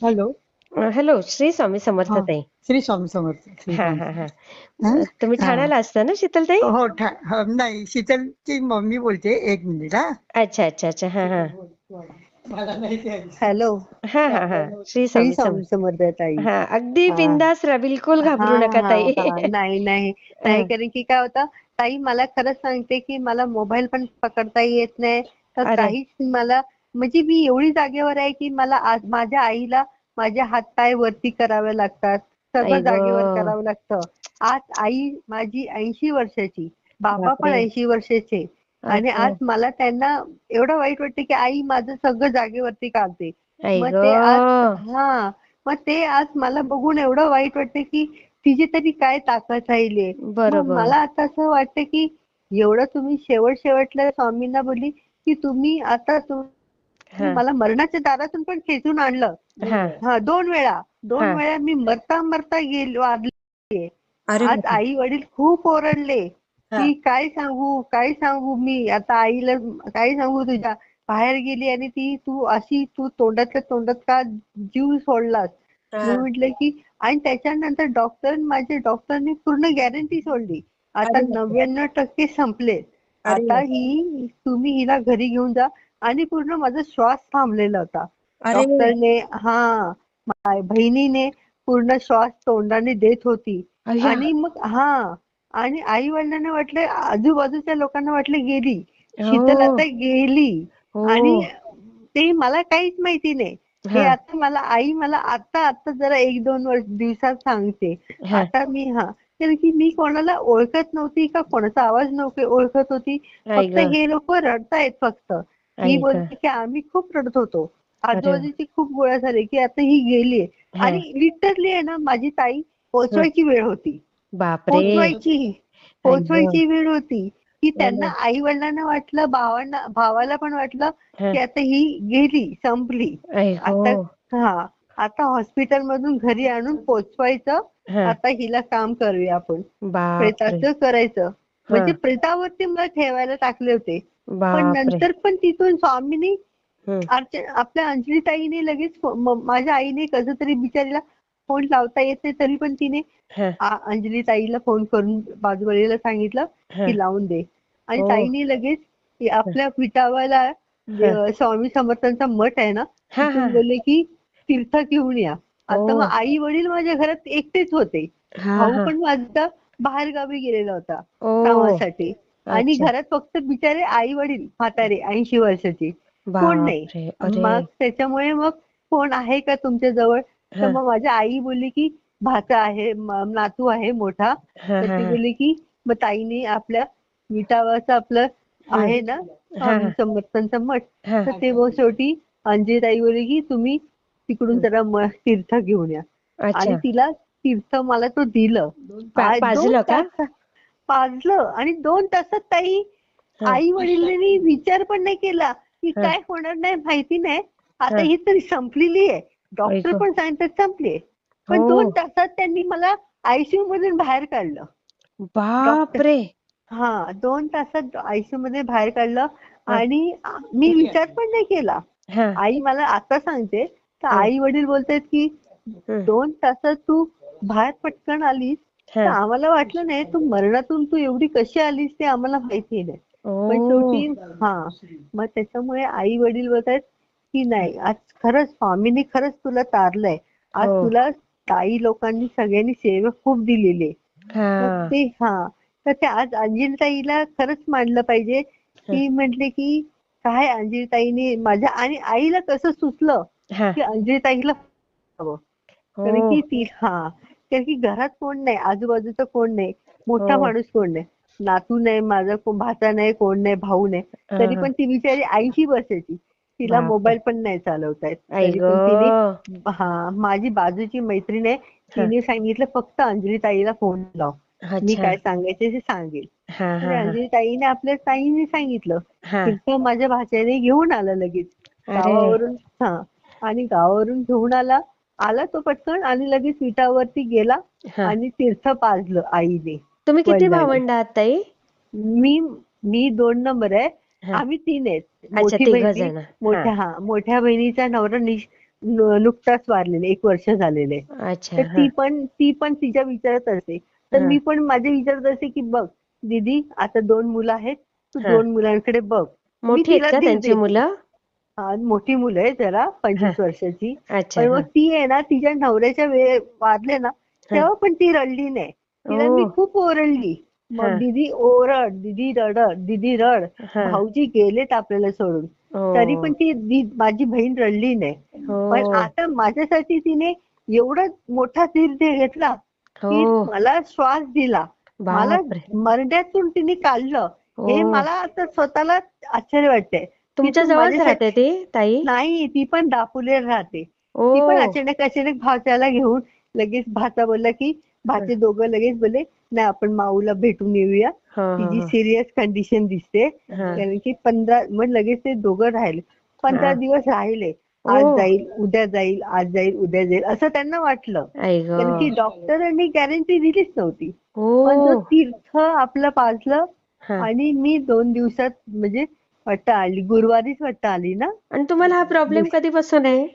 Hello hello Shri Swami Samarth ताई. श्री स्वामी समर्थ हा हा हा? तुम्ही ठाण्याला असता ना शीतल ताई? हो ठा- नाही शीतलची मम्मी बोलते एक मिनिट हा. अच्छा अच्छा अच्छा हा हा. मला नाही ते हॅलो हा हा हा. श्री स्वामी समर्थ समर्थ ताई. हा अगदी हा. बिंदास राहा बिलकुल घाबरू हा, नका हा, ताई. हा. नाही नाही. नाही कारण की काय होतं ताई मला खरंच सांगते की मला मोबाईल पण पकडता येत नाही. तर अरे. काहीच मला म्हणजे मी एवढी जागेवर आहे की मला आज माझ्या आईला माझे हात पाय वरती करावे लागतात सगळं. जागेवर करावं लागतं आज आई माझी ऐंशी वर्षाची बाबा पण. ऐंशी वर्षाचे आणि. आज मला त्यांना एवढं वाईट वाटतं की आई माझं सगळं जागेवरती काढते मग. ते आज हा मग ते आज मला बघून एवढं वाईट वाटतं की तिची तरी काय ताकद राहिली मला आता असं वाटतं की एवढं तुम्ही शेवट शेवटला स्वामींना बोलली की तुम्ही आता मला मरणाच्या दारातून पण खेचून आणलं. हा. हा दोन वेळा. दोन. वेळा मी मरता मरता गेली अरे आज. आई वडील खूप ओरडले. की काय सांगू काय सांगू मी? आता आईला काय सांगू तुझ्या? बाहेर गेली आणि ती तू अशी तू तोंडातल्या तोंडात का जीव सोडलास? मी म्हटलं की आणि त्याच्यानंतर डॉक्टर माझे डॉक्टरनी पूर्ण गॅरंटी सोडली. आता. नव्याण्णव टक्के संपले आता. ही तुम्ही हिला घरी घेऊन जा. आणि पूर्ण माझा श्वास थांबलेला होता डॉक्टरने हा बहिणीने पूर्ण श्वास तोंडाने देत होती. आणि मग हा आणि आई वडिलांना वाटलं आजूबाजूच्या लोकांना वाटलं गेली शीतल हो. आता गेली हो. आणि ते मला काहीच माहिती नाही हे. आता मला आई मला आता आता जरा एक दोन वर्ष दिवसात सांगते. आता मी हा कारण की मी कोणाला ओळखत नव्हती का कोणाचा आवाज नव्हते ओळखत होती फक्त. हे लोक रडतायत फक्त मी. बोलते की आम्ही खूप रडत होतो. आजूबाजूची खूप गोळ्या झाली की आता ही गेलीये. हा. आणि लिटरली आहे ना माझी ताई पोचवायची वेळ होती. पोचवायची पोचवायची वेळ होती. की त्यांना आई वडिलांना वाटलं भावांना भावाला पण वाटलं. की आता ही गेली संपली. आता हो. आता हॉस्पिटल मधून घरी आणून पोचवायचं. आता हिला काम करूया आपण. प्रेताचं करायचं. म्हणजे प्रेतावरती मला ठेवायला टाकले होते. पण नंतर पण तिथून स्वामींनी आपल्या अंजली ताईने लगेच माझ्या आईने कसं तरी बिचारीला फोन लावता येत नाही तरी पण तिने अंजली ताईला फोन करून बाजूवालीला सांगितलं. की लावून दे आणि हो. ताईने लगेच आपल्या विटावाला स्वामी समर्थांचा मठ आहे ना. बोलले की तीर्थ घेऊन या आता. मग आई वडील माझ्या घरात एकटेच होते भाऊ. पण माझा बाहेर गावी गेलेला होता. कामासाठी आणि. घरात फक्त बिचारे आई वडील म्हातारे ऐंशी वर्षाचे. कोण नाही. मग त्याच्यामुळे मग कोण आहे का तुमच्या जवळ? तर. मग माझ्या आई बोलली की भाचा आहे नातू आहे मोठा. तर ती. बोलली की मग ताईने आपल्या विटावाचं आपलं आहे ना. समर्थांचं मठ. तर ते मग शेवटी अंजली ताई बोलली की तुम्ही तिकडून जरा तीर्थ घेऊन या. आणि तिला तीर्थ मला तो दिलं. पाजलं आणि दोन तासात ताई. आई वडिलांनी विचार पण नाही केला की. काय होणार नाही माहिती नाही आता हा. तरी संपलेली आहे डॉक्टर. पण सांगतात संपली पण हो. दोन तासात त्यांनी मला आयसीयू मधून बाहेर काढलं बापरे हा दोन तासात आयसीयू मध्ये बाहेर काढलं आणि मी विचार पण नाही केला आई मला आता सांगते तर. आई वडील बोलतायत की. दोन तासात तू बाहेर पटकन आलीस तर हा. आम्हाला वाटलं नाही तू मरणातून तू एवढी कशी आलीस ते आम्हाला माहिती नाही. पण. शेवटी हा. मग त्याच्यामुळे आई वडील बोलतायत की नाही आज खरंच स्वामींनी खरंच तुला तारलंय. आज हो. तुला ताई लोकांनी सगळ्यांनी सेवा खूप दिलेली आहे. हा. ते हा. तर ते आज अंजलीताईला खरंच मानलं पाहिजे की म्हटले की काय अंजलीताईने माझ्या आणि आईला कसं सुचलं हा. की अंजलीताईला हवं कारण हो की ती हा. कारण की घरात कोण नाही आजूबाजूचं कोण नाही मोठा हो. माणूस कोण नाही नातू नाही माझा को- भाचा नाही कोण नाही भाऊ नाही तरी. पण ती बिचारी ऐंशी वर्षाची तिला. मोबाईल पण नाही चालवता येत. हा माझी बाजूची मैत्रीण आहे तिने सांगितलं फक्त अंजली ताईला फोन लाव. मी काय सांगायचे ते सांगेल. अंजली ताईने आपल्या ताईने सांगितलं माझ्या भाच्याने घेऊन आला लगेच. गावावरून हा. आणि गावावरून घेऊन आला आला तो पटकन आणि लगेच विटावरती गेला आणि तीर्थ पाजलं आईने तुम्ही किती. भावंड आहात ताई? मी मी दोन नंबर आहे. आम्ही तीन आहेत. मोठी बहिणी मोठ्या हा मोठ्या बहिणीचा नवरा नुकताच वारलेले एक वर्ष झालेले तर ती पण ती पण तिच्या विचारात असते. तर. मी पण माझ्या विचारात असते की बघ दीदी आता दोन मुलं आहेत तू. दोन मुलांकडे बघ. मोठी त्यांची. मुलं? मोठी मुलं आहे जरा पंचवीस. वर्षाची पण मग ती आहे ना तिच्या नवऱ्याच्या वेळे वारले ना तेव्हा पण ती रडली नाही तिला मी. खूप ओरडली. मग दीदी ओरड दीदी रडड दीदी रड. भाऊजी गेलेत आपल्याला सोडून. तरी पण ती माझी बहीण रडली नाही हो. पण आता माझ्यासाठी तिने एवढा मोठा धीर घेतला की हो मला श्वास दिला मला मरण्यातून तिने काढलं हे. मला आता स्वतःला आश्चर्य वाटतंय की तुमच्या जवळच राहते ती ताई? नाही ती पण दापोलीला राहते. ती पण अचानक अचानक भाच्याला घेऊन लगेच भाचा बोलला की भाचे दोघं लगेच बोलले नाही आपण माऊला भेटून येऊया. तिची. सिरियस कंडिशन दिसते. कारण की पंधरा मग लगेच ते दोघं राहिले. पंधरा. दिवस राहिले. आज. जाईल उद्या जाईल आज जाईल उद्या जाईल असं त्यांना वाटलं. कारण की डॉक्टरांनी गॅरंटी दिलीच नव्हती. पण तीर्थ आपलं पाजलं. आणि मी दोन दिवसात म्हणजे वाटतं आली गुरुवारीच वाटतं आली ना? आणि तुम्हाला हा प्रॉब्लेम कधीपासून आहे?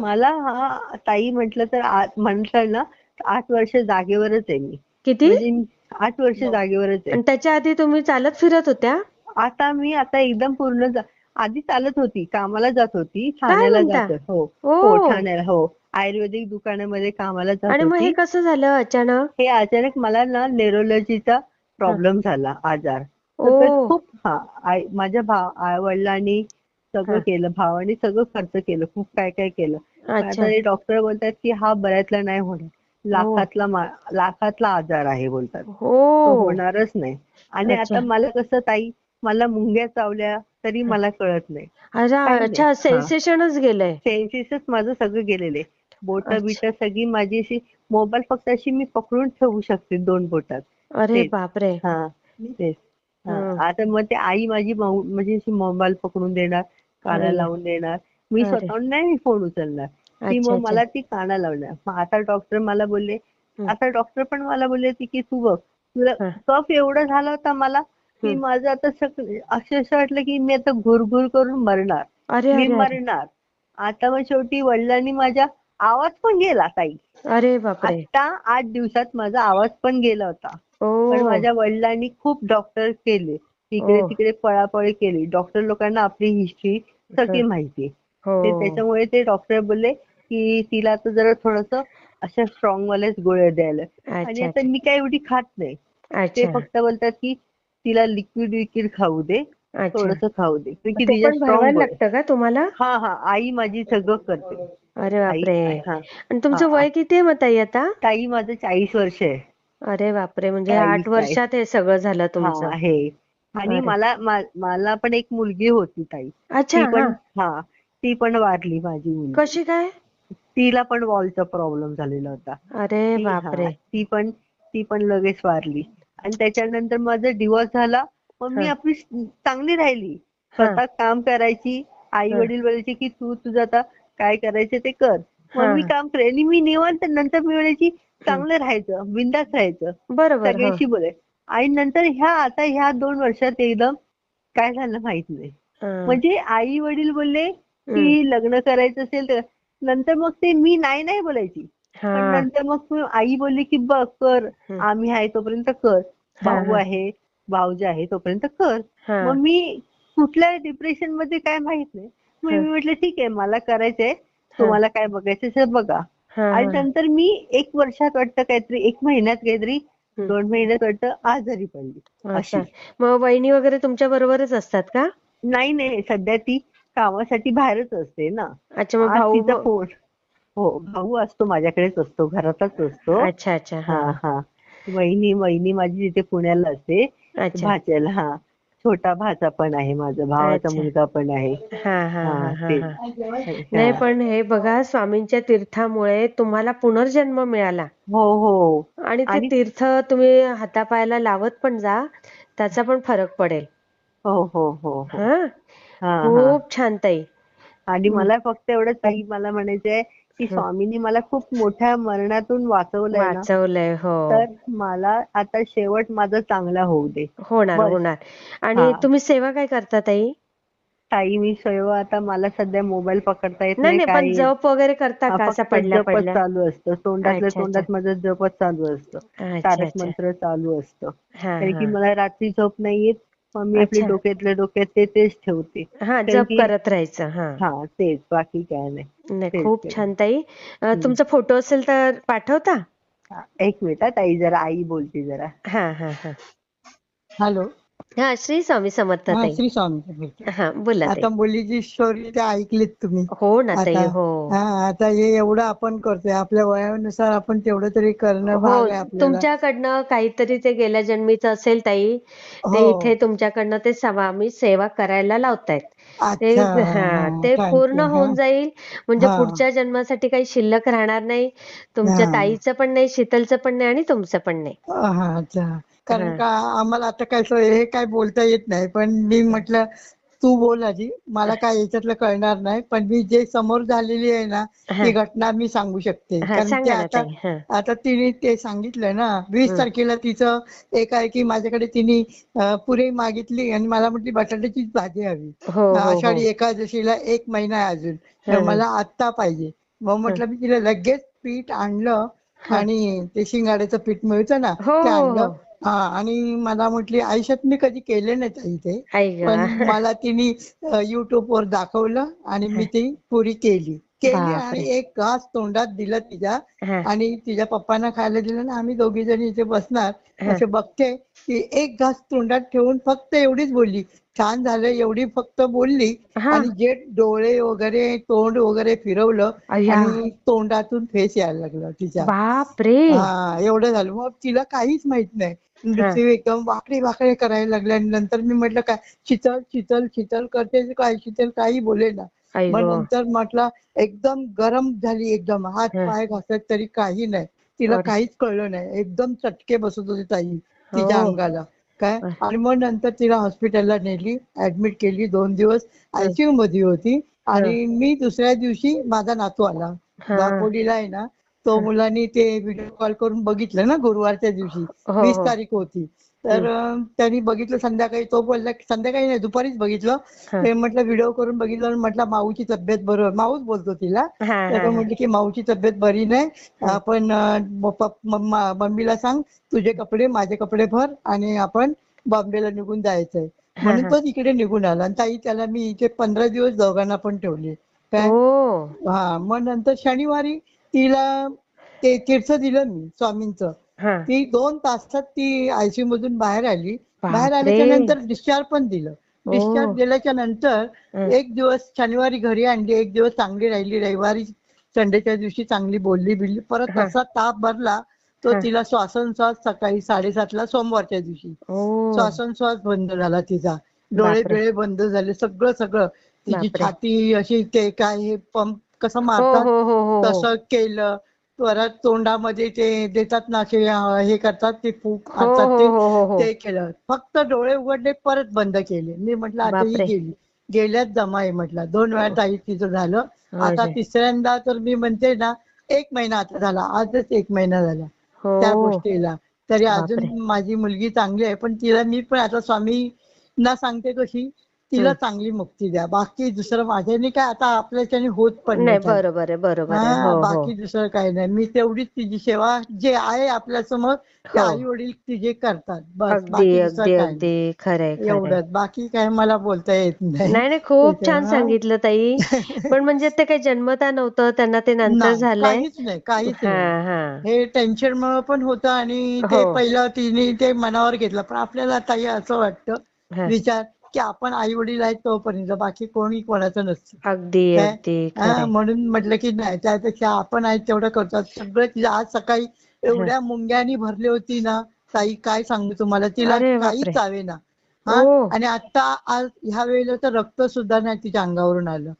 मला हा ताई म्हटलं तर म्हटलं ना आठ वर्ष जागेवरच आहे मी. किती? म्हणजे आठ वर्ष जागेवरच आहे. आणि त्याच्या आधी तुम्ही चालत फिरत होत्या? आता मी आता एकदम पूर्ण आधी चालत होती कामाला जात होती ठाण्याला? जात हो. हो ठाण्याला हो. आयुर्वेदिक दुकानामध्ये कामाला जात आणि मग हे होती. कसं झालं अचानक? हे अचानक मला ना नेरोलॉजीचा प्रॉब्लेम झाला आजार. ते खूप हा आई- माझ्या भाव आई वडिलांनी सगळं हा. केलं भावाने सगळं खर्च केलं खूप काय काय केलं अच्छा आता हे डॉक्टर बोलतात की हा बऱ्यातला नाही होणार लाखातला मा- लाखातला आजार आहे बोलतात तो हो होणारच नाही आणि. आता मला कसं ताई मला मुंग्या चावल्या तरी मला कळत नाही. अच्छा हा. सेन्सेशनच गेलंय सेन्सेसच माझं सगळं गेलेले बोट अच्छा. बिट सगळी माझी अशी मोबाईल फक्त अशी मी पकडून ठेवू शकते दोन बोटात अरे. बापरे हा तेच हा. हं. आता मग ते आई माझी म्हणजे अशी मोबाईल पकडून देणार अरे. लावून देणार. मी. स्वतःहून नाही फोन उचलणार. ती मग मला ती काना लावणार. आता डॉक्टर मला बोलले. आता डॉक्टर पण मला बोलले की तू बघ तुला. कफ एवढा झाला होता मला की. माझं आता अक्षरशः वाटलं की मी आता घुरघुर करून मरणार. मी मरणार. आता मग शेवटी वडिलांनी माझ्या आवाज पण गेला ताई. अरे आता आठ दिवसात माझा आवाज पण गेला होता. पण माझ्या वडिलांनी खूप डॉक्टर केले. इकडे ओ. तिकडे पळापळी केली. डॉक्टर लोकांना आपली हिस्ट्री सगळी. माहिती हो. ते त्याच्यामुळे ते डॉक्टर बोलले की तिला आता जरा थोडस अशा स्ट्रॉंग वाल्याच गोळ्या द्यायला. आणि आता मी काय एवढी खात नाही. ते फक्त बोलतात की तिला लिक्विड विक्विड खाऊ दे. थोडस खाऊ दे. लागतं का तुम्हाला? हा हा. आई माझी सगळं करते. अरे बापरे. आणि तुमचं. वय किती आहे मग ताई आता? ताई माझं चाळीस वर्ष आहे. अरे बापरे! म्हणजे आठ वर्षात हे सगळं झालं तुमचं. हा आहे. आणि अरे. मला मा- मला पण एक मुलगी होती ताई. अच्छा ती पण हा. हा ती पण वारली माझी मुलगी. कशी काय? तिला पण वॉलचा प्रॉब्लेम झालेला होता. अरे ती- बापरे! ती पण ती पण लगेच वारली. आणि त्याच्यानंतर माझा डिवोर्स झाला. मग मी हा. आपली चांगली राहिली. हा. स्वतः काम करायची. आई हा. वडील बोलायचे की तू तुझं आता काय करायचं ते कर. मग मी हा. काम करे आणि मी निवांत नंतर मी म्हणायची चांगलं राहायचं बिंदास राहायचं. बरोबर. सगळ्यांशी बोलाय. आणि नंतर ह्या आता ह्या दोन वर्षात एकदम काय झालं माहीत नाही. म्हणजे आई वडील बोलले. की लग्न करायचं असेल तर नंतर मग ते मी नाही नाही बोलायची. पण नंतर मग आई बोलली की बघ कर. आम्ही आहे तोपर्यंत कर. भाऊ. आहे भाऊजी आहे तोपर्यंत कर. मग मी कुठल्या डिप्रेशनमध्ये काय माहीत नाही. मग. मी म्हटलं ठीक आहे मला करायचंय. तुम्हाला काय बघायचं ते बघा. आणि. नंतर मी एक वर्षात वाटतं काहीतरी एक महिन्यात काहीतरी. दोन महिन्यात वाटतं आजारी पडली. अशी. मग वहिनी वगैरे तुमच्या बरोबरच असतात का? नाही नाही. सध्या ती कामासाठी बाहेरच असते ना. अच्छा मग आज भाऊ तिचा फोन हो भाऊ असतो माझ्याकडेच असतो घरातच असतो. अच्छा अच्छा. हा हा. वहिनी वहिनी माझी तिथे पुण्याला असते अच्छा. भाच्याला हा. छोटा भाचा पण आहे माझा भावाचा. मुलगा पण आहे. हा हा हा हा हा हा. नाही. पण हे बघा स्वामींच्या तीर्थामुळे तुम्हाला पुनर्जन्म मिळाला. हो हो. आणि ते तीर्थ तुम्ही हातापायाला लावत पण जा त्याचा पण फरक पडेल. हो हो हो हो. हा? हा हा. खूप छान ताई. आणि मला फक्त एवढंच ताई मला म्हणायचंय की स्वामींनी मला खूप मोठ्या मरणातून वाचवलंय ना वाचवलंय हो. तर मला आता शेवट माझा चांगला होऊ दे. होणार बस. होणार. आणि हा. तुम्ही सेवा काय करता ताई? ताई मी स्वयं आता मला सध्या मोबाईल पकडता येत नाही नाही नाही पण काही जप वगैरे करता का? असं फक्त पडल्या जपच पडल्या चालू असतं. तोंडातल्या अच्छा, तोंडात. माझं जपच चालू असतं. अच्छा तारक अच्छा. मंत्र चालू असतं. हा कारण की हा. मला रात्री झोप नाही येत मग मी आपली अच्छा. डोक्यातल्या डोक्यात ते तेच ठेवते. हा कारण जप की करत राहायचं हा. हा तेच बाकी काय नाही. नाही तेच खूप तेच. छान ताई. अं, हम्म. तुमचा फोटो असेल तर पाठवता? हा, एक मिनिट हा ताई जरा आई बोलते जरा. हा हा हा. हॅलो. हा श्री स्वामी समर्थ हा ताई. श्री स्वामी हा बोला ताई. आता मुलीची स्टोरी ते ऐकलीत तुम्ही. हो ना ताई आता हो. हा आता हे एवढं आपण करतोय. आपल्या वयानुसार आपण तेवढं तरी करणं हो भाग आहे आपल्याला. तुमच्याकडनं काहीतरी ते गेल्या जन्मीचं असेल ताई ते हो. इथे तुमच्याकडनं ते स्वामी सेवा करायला लावतायत. ते हा ते पूर्ण होऊन जाईल. म्हणजे पुढच्या जन्मासाठी काही शिल्लक राहणार नाही. तुमच्या ताईचं पण नाही शीतलचं पण नाही आणि तुमचं पण नाही. हा अच्छा. कारण का आम्हाला आता काय हे काय बोलता येत नाही. पण मी म्हटलं तू बोल आधी मला काय याच्यातलं कळणार नाही पण मी जे समोर झालेली आहे ना हा. ती घटना मी सांगू शकते. हा कारण ते आता हा. तिने ते सांगितलं ना वीस हं. तारखेला तिचं एक आहे की माझ्याकडे तिने पुरी मागितली आणि मला म्हटली बटाट्याचीच भाजी हवी. हो हो हो आषाढी एकादशीला एक महिना आहे अजून. हा, तर हा. मला आत्ता पाहिजे. मग म्हटलं मी तिला लगेच पीठ आणलं हा. आणि ते शिंगाड्याचं पीठ मिळतं ना हो ते हो. आणलं हो आणि मला म्हटली आयुष्यात मी कधी केले नाही ताई ते. पण मला तिने युट्यूब वर दाखवलं आणि मी ती पुरी केली. केली आणि एक घास तोंडात दिलं तिच्या आणि तिच्या पप्पांना खायला दिलं ना आम्ही दोघी जणी इथे बसणार. असे बघते की एक घास तोंडात ठेवून फक्त एवढीच बोलली. छान झालं एवढी फक्त बोलली. आणि जे डोळे वगैरे तोंड वगैरे फिरवलं आणि तोंडातून फेस यायला लागला तिच्या. बापरे. हा एवढं झालं. मग तिला काहीच माहीत नाही. नृत्य एकदम वाकडे वाकडे करायला लागले आणि नंतर मी म्हटलं काय शीतल शीतल शीतल करते काय? शीतल काही बोले ना. मग नंतर म्हटलं एकदम गरम झाली एकदम. हात. पाय घासत तरी काही नाही. तिला काहीच कळलं नाही. एकदम चटके बसत होते ताई हो. तिच्या अंगाला. काय? आणि मग नंतर तिला हॉस्पिटलला नेली ऍडमिट केली दोन दिवस. आयसीयू मध्ये होती. आणि मी दुसऱ्या दिवशी माझा नातू आला. दापोलीला आहे ना तो. मुलांनी ते व्हिडिओ कॉल करून बघितलं ना गुरुवारच्या दिवशी. हो वीस हो. तारीख होती. तर त्यांनी बघितलं संध्याकाळी तो बोलला की संध्याकाळी नाही दुपारीच बघितलं. हा. ते म्हटलं व्हिडिओ करून बघितलं. आणि म्हटलं माऊची तब्येत बरोबर माऊच बोलतो तिला. तर म्हटलं की माऊची तब्येत बरी नाही. आपण मम्मीला सांग तुझे कपडे माझे कपडे भर आणि आपण बॉम्बेला निघून जायचंय. म्हणून तो तिकडे निघून आला. आणि ताई त्याला मी इथे पंधरा दिवस दोघांना पण ठेवले. काय? हा मग नंतर शनिवारी तिला ते तीर्थ दिलं मी स्वामींचं. ती दोन तासात ती आयसीयू मधून बाहेर आली. बाहेर आल्याच्यानंतर डिस्चार्ज पण दिलं. डिस्चार्ज दिल्याच्या नंतर एक दिवस शनिवारी घरी आणली एक दिवस चांगली राहिली. रविवारी संडेच्या दिवशी चांगली बोलली बिलली. परत तसा ताप भरला तो तिला श्वासोच्छ्वास सकाळी साडेसातला सोमवारच्या दिवशी. श्वासोच्छ्वास बंद झाला तिचा. डोळे बिळे बंद झाले सगळं सगळं. तिची छाती अशी ते काय हे पंप कसं हो मारतात हो हो. तसं केलं. परत तोंडामध्ये ते देतात ना असे अं, हे करतात ते फूक हो मारतात हो ते हो ते केलं. फक्त डोळे उघडले परत बंद केले. मी म्हटलं आता ही गेली. गेल्याच जमा आहे म्हटलं. दोन वेळा ताई तिचं झालं. आता तिसऱ्यांदा तर मी म्हणते ना एक महिना आता झाला. आजच एक महिना झाला त्या गोष्टीला. तरी अजून माझी मुलगी चांगली आहे पण तिला मी पण आता स्वामींना सांगते कशी तिला. चांगली मुक्ती द्या. बाकी दुसरं माझ्याने काय आता आपल्याच्याने होत पण नाही बरोबर आहे बरोबर आहे. हा हो हो. बाकी दुसरं काही नाही. मी तेवढीच तिची सेवा जे आहे आपल्यासमोर ते हो. आई वडील तिचे करतात. बस अगदी बाकी दुसरं अगदी काही अगदी. नाही. खरंय खरंय. एवढंच. बाकी काय मला बोलता येत नाही. नाही खूप छान सांगितलं ताई. पण म्हणजे ते काही जन्मता नव्हतं त्यांना ते नंतर नाही झालंय. काहीच नाही काहीच हा नाही. हा. हे टेन्शन मुळे पण होतं आणि हो. ते पहिलं तिने ते मनावर घेतलं. पण आपल्याला ताई असं वाटतं हा. विचार की आपण आई वडील आहेत तोपर्यंत बाकी कोणी कोणाचं नसतं. अगदी हा म्हणून म्हटलं की नाही त्यापेक्षा आपण आहेत तेवढं करतो सगळं तिला आज सकाळी एवढ्या मुंग्यानी भरली होती ना ताई काय सांगू तुम्हाला? तिला काहीच चावेना ओ हा आणि आता आज ह्या वेळेला तर रक्त सुद्धा नाही तिच्या अंगावरून आलं.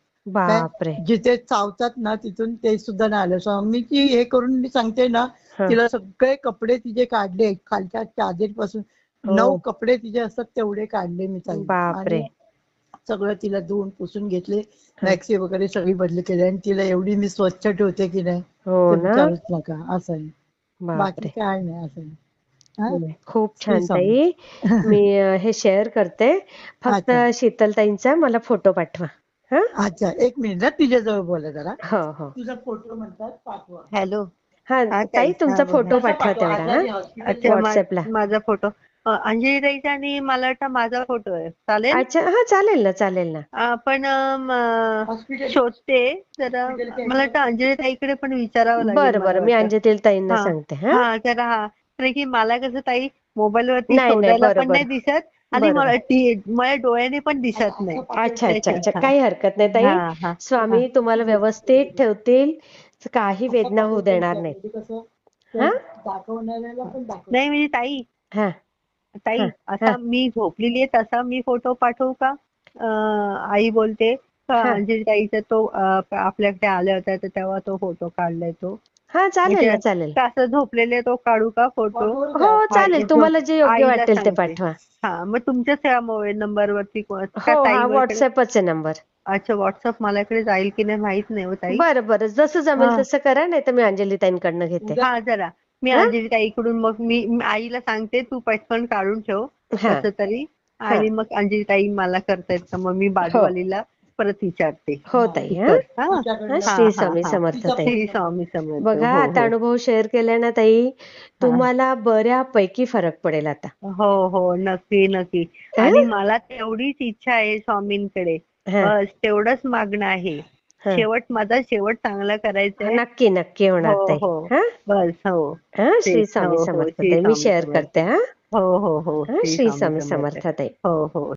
जिथे चावतात ना तिथून ते सुद्धा नाही आलं. स्वामीची हे करून मी सांगते ना तिला सगळे कपडे तिचे काढले खालच्या चादरीपासून. नऊ हो कपडे तिचे असतात तेवढे काढले मी बापरे. आणि सगळं तिला धुवून पुसून घेतले. मॅक्सी वगैरे सगळी बदली केली. आणि तिला एवढी मी स्वच्छ ठेवते की नाही हो विचारूच नका. असं आहे. बाकी बापरे काय नाही असं हा? खूप छान. ताई. मी हे शेअर करते. फक्त. शीतलताईंचा मला फोटो पाठवा. हा? अच्छा. एक मिनिट ना तुझ्याजवळ बोला जरा. हो हो. तुझा फोटो म्हणतात पाठवा. हॅलो. हा ताई. तुमचा फोटो. पाठवा तेवढा हा? व्हॉट्सअपला. माझा फोटो. अंजली ताईचा आणि मला वाटतं माझा फोटो आहे. चालेल? अच्छा हा चालेल ना चालेल ना. अ, पण अम, अ, हॉस्पिटल शोधते. जरा मला वाटतं अंजली ताईकडे पण विचारावं लागेल बरं मला बरं. मी वाटतं. अंजली ताईंना हा. सांगते हा? हा जरा हा. कारण की मला कसं ताई मोबाईल वरती नाही, नाही, शोधायला पण बरोबर. नाही दिसत आणि बरोबर. मला ती- माझ्या डोळ्याने पण दिसत नाही. अच्छा अच्छा. अच्छा हा. काही हरकत नाही ताई. हा, हा. स्वामी तुम्हाला व्यवस्थित ठेवतील. काही वेदना होऊ देणार नाही. हा? दाखवणाऱ्याला पण दाखव नाही म्हणजे ताई. हा. ताई हा, असा हा. मी झोपलेली आहे तसा मी फोटो पाठवू का? आई बोलते का हा. अंजली ताईचा तो आपल्याकडे आल्या होत्या तर तेव्हा तो फोटो काढलाय तो. हा चालेल ना म्हणजे चालेल. असं झोपलेले तो काढू का फोटो? हो चालेल. आई- तुम्हाला जे योग्य वाटेल ते. पाठवा. हा मग तुमच्याच या मोबाईल नंबर वरती कोण- का हो हा व्हॉट्सअपच आहे नंबर. अच्छा व्हॉट्सअप माझ्याकडे जाईल की नाही माहीत नाही हो ताई. बरं बरं. जसं जमेल हा. तसं करा नाही तर मी अंजली ताईंकडनं घेते. हा जरा. मी हा? अंजली ताईकडून मग मी आईला सांगते तू पटकन काढून ठेव हा कसं तरी आणि मग अंजली ताई मला करतायत का मग मी बाजूवालीला परत विचारते हो ताई हा हा? हा, श्री हा, स्वामी हा. समर्थ श्री स्वामी समर्थ बघा हो, आता हो. अनुभव शेअर केला ना ताई तुम्हाला बऱ्यापैकी फरक पडेल आता हो हो नक्की नक्की हा? आणि मला तेवढीच इच्छा आहे स्वामींकडे हा, बस तेवढंच मागणं आहे हा. शेवट माझा शेवट चांगला करायचा आहे नक्की नक्की होणार हो, हो. हा? बस हो. हा? श्री स्वामी हो, समर्थ मी शेअर. करते हा? हो हो हो. हा, श्री स्वामी समर्थ. हो हो.